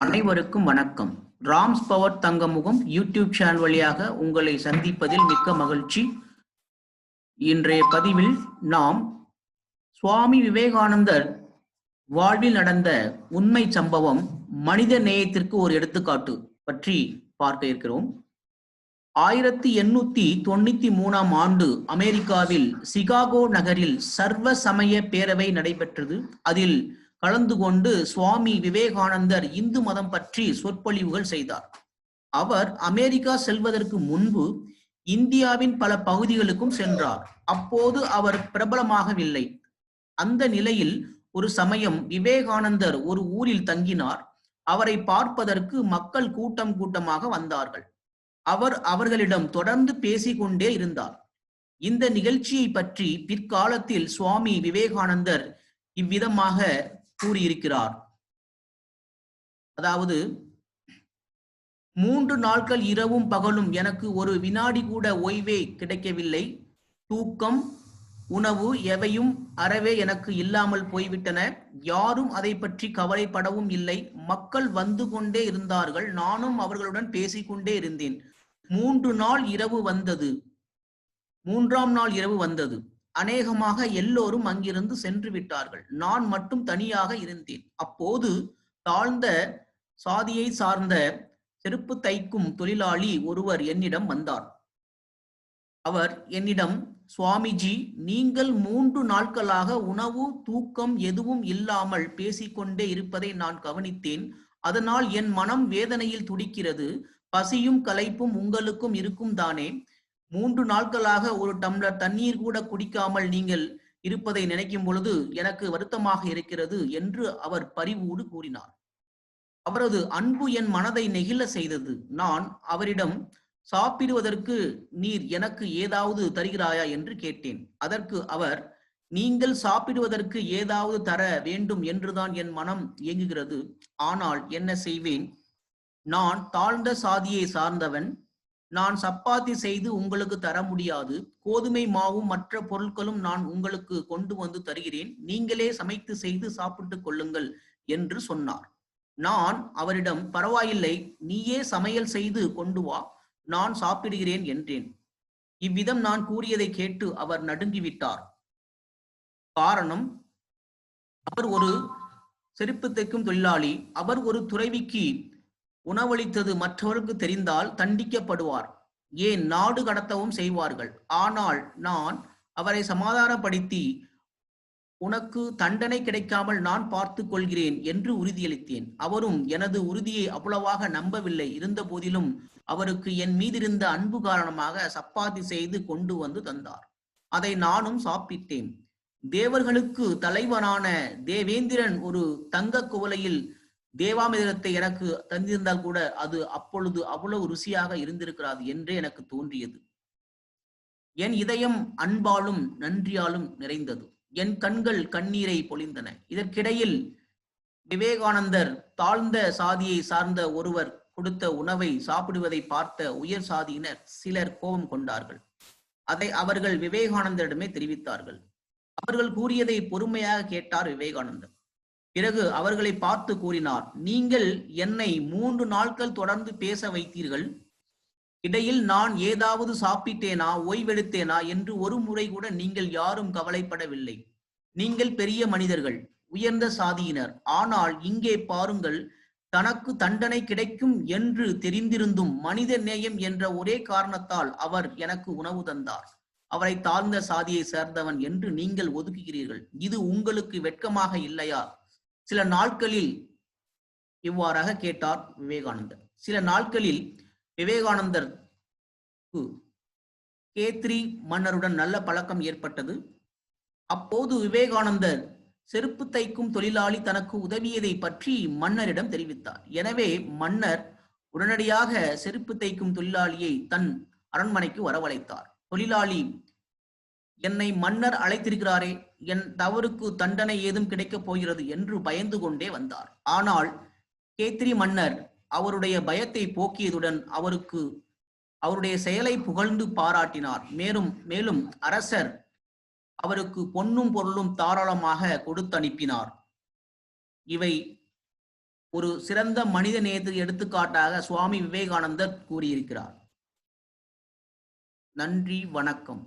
அனைவருக்கும் வணக்கம். Rams power Thangamugam YouTube channel வழியாக உங்களை சந்திப்பதில் மிக்க மகிழ்ச்சி. இன்றைய பதிவில் நாம் சுவாமி விவேகானந்தர் வாழ்வில் நடந்த உண்மை சம்பவம் மனித நேயத்திற்கு ஒரு எடுத்துக்காட்டு பற்றி பார்க்க இருக்கிறோம். ஆயிரத்தி எண்ணூத்தி தொண்ணூத்தி மூணாம் ஆண்டு அமெரிக்காவில் சிகாகோ நகரில் சர்வ சமய பேரவை நடைபெற்றது. அதில் கலந்து கொண்டு சுவாமி விவேகானந்தர் இந்து மதம் பற்றி சொற்பொழிவுகள் செய்தார். அவர் அமெரிக்கா செல்வதற்கு முன்பு இந்தியாவின் பல பகுதிகளுக்கும் சென்றார். அப்போது அவர் பிரபலமாகவில்லை. அந்த நிலையில் ஒரு சமயம் விவேகானந்தர் ஒரு ஊரில் தங்கினார். அவரை பார்ப்பதற்கு மக்கள் கூட்டம் கூட்டமாக வந்தார்கள். அவர் அவர்களிடம் தொடர்ந்து பேசிக்கொண்டே இருந்தார். இந்த நிகழ்ச்சியை பற்றி பிற்காலத்தில் சுவாமி விவேகானந்தர் இவ்விதமாக கூறியிருக்கிறார். அதாவது மூன்று நாட்கள் இரவும் பகலும் எனக்கு ஒரு வினாடி கூட ஓய்வே கிடைக்கவில்லை. தூக்கம் உணவு எவையும் அறவே எனக்கு இல்லாமல் போய்விட்டன. யாரும் அதை பற்றி கவலைப்படவும் இல்லை. மக்கள் வந்து கொண்டே இருந்தார்கள். நானும் அவர்களுடன் பேசிக்கொண்டே இருந்தேன். மூன்று நாள் இரவு வந்தது. மூன்றாம் நாள் இரவு வந்தது. அநேகமாக எல்லோரும் அங்கிருந்து சென்று விட்டார்கள். நான் மட்டும் தனியாக இருந்தேன். அப்போது தாழ்ந்த சாதியை சார்ந்த செருப்பு தைக்கும் தொழிலாளி ஒருவர் என்னிடம் வந்தார். அவர் என்னிடம் சுவாமிஜி நீங்கள் மூன்று நாட்களாக உணவு தூக்கம் எதுவும் இல்லாமல் பேசிக்கொண்டே இருப்பதை நான் கவனித்தேன். அதனால் என் மனம் வேதனையில் துடிக்கிறது. பசியும் களைப்பும் உங்களுக்கும் இருக்கும் தானே. மூன்று நாட்களாக ஒரு டம்ளர் தண்ணீர் கூட குடிக்காமல் நீங்கள் இருப்பதை நினைக்கும் பொழுது எனக்கு வருத்தமாக இருக்கிறது என்று அவர் பரிவோடு கூறினார். அவரது அன்பு என் மனதை நெகிழ செய்தது. நான் அவரிடம் சாப்பிடுவதற்கு நீர் எனக்கு ஏதாவது தருகிறாயா? என்று கேட்டேன். அதற்கு அவர் நீங்கள் சாப்பிடுவதற்கு ஏதாவது தர வேண்டும் என்றுதான் என் மனம் இயங்குகிறது ஆனால் என்ன செய்வேன்? நான் தாழ்ந்த சாதியை சார்ந்தவன். நான் சப்பாத்தி செய்து உங்களுக்கு தர முடியாது. கோதுமை மாவும் மற்ற பொருட்களும் நான் உங்களுக்கு கொண்டு வந்து தருகிறேன். நீங்களே சமைத்து செய்து சாப்பிட்டுக் கொள்ளுங்கள் என்று சொன்னார். நான் அவரிடம் பரவாயில்லை நீயே சமையல் செய்து கொண்டு வா நான் சாப்பிடுகிறேன் என்றேன். இவ்விதம் நான் கூறியதை கேட்டு அவர் நடுங்கிவிட்டார். காரணம் அவர் ஒரு செருப்பு தைக்கும் தொழிலாளி அவர் ஒரு துறைவிக்கு உணவளித்தது மற்றவருக்கு தெரிந்தால் தண்டிக்கப்படுவார். ஏன்? நாடு கடத்தவும் செய்வார்கள். ஆனால் நான் அவரை சமாதானப்படுத்தி உனக்கு தண்டனை கிடைக்காமல் நான் பார்த்து கொள்கிறேன் என்று உறுதியளித்தேன். அவரும் எனது உறுதியை அவ்வளவாக நம்பவில்லை. இருந்த போதிலும் அவருக்கு என் மீதிருந்த அன்பு காரணமாக சப்பாத்தி செய்து கொண்டு வந்து தந்தார். அதை நானும் சாப்பிட்டேன். தேவர்களுக்கு தலைவனான தேவேந்திரன் ஒரு தங்க குவலையில் தேவாமிரத்தை எனக்கு தந்திருந்தால் கூட அது அப்பொழுது அவ்வளவு ருசியாக இருந்திருக்கிறாது என்றே எனக்கு தோன்றியது. என் இதயம் அன்பாலும் நன்றியாலும் நிறைந்தது. என் கண்கள் கண்ணீரை பொழிந்தன. இதற்கிடையில் விவேகானந்தர் தாழ்ந்த சாதியை சார்ந்த ஒருவர் கொடுத்த உணவை சாப்பிடுவதை பார்த்த உயர் சாதியினர் சிலர் கோபம் கொண்டார்கள். அதை அவர்கள் விவேகானந்தரிடமே தெரிவித்தார்கள். அவர்கள் கூறியதை பொறுமையாக கேட்டார் விவேகானந்தர். பிறகு அவர்களை பார்த்து கூறினார் நீங்கள் என்னை மூன்று நாட்கள் தொடர்ந்து பேச வைத்தீர்கள். இடையில் நான் ஏதாவது சாப்பிட்டேனா ஓய்வெடுத்தேனா என்று ஒரு முறை கூட நீங்கள் யாரும் கவலைப்படவில்லை. நீங்கள் பெரிய மனிதர்கள் உயர்ந்த சாதியினர். ஆனால் இங்கே பாருங்கள் தனக்கு தண்டனை கிடைக்கும் என்று தெரிந்திருந்தும் மனித நேயம் என்ற ஒரே காரணத்தால் அவர் எனக்கு உணவு தந்தார். அவரை தாழ்ந்த சாதியை சேர்ந்தவன் என்று நீங்கள் ஒதுக்குகிறீர்கள். இது உங்களுக்கு வெட்கமாக இல்லையா? சில நாட்களில் இவ்வாறாக கேட்டார் விவேகானந்தர். சில நாட்களில் விவேகானந்தர் கேத்ரி மன்னருடன் நல்ல பழக்கம் ஏற்பட்டது. அப்போது விவேகானந்தர் செருப்பு தைக்கும் தொழிலாளி தனக்கு உதவியதை பற்றி மன்னரிடம் தெரிவித்தார். எனவே மன்னர் உடனடியாக செருப்பு தைக்கும் தொழிலாளியை தன் அரண்மனைக்கு வரவழைத்தார். தொழிலாளி என்னை மன்னர் அழைத்திருக்கிறாரே என் தவறுக்கு தண்டனை ஏதும் கிடைக்கப் போகிறது என்று பயந்து கொண்டே வந்தார். ஆனால் கேத்திரி மன்னர் அவருடைய பயத்தை போக்கியதுடன் அவருக்கு அவருடைய செயலை புகழ்ந்து பாராட்டினார். மேலும் மேலும் அரசர் அவருக்கு பொன்னும் பொருளும் தாராளமாக கொடுத்து அனுப்பினார் இவை ஒரு சிறந்த மனித நேயத்துக்கு எடுத்துக்காட்டாக சுவாமி விவேகானந்தர் கூறியிருக்கிறார். நன்றி வணக்கம்.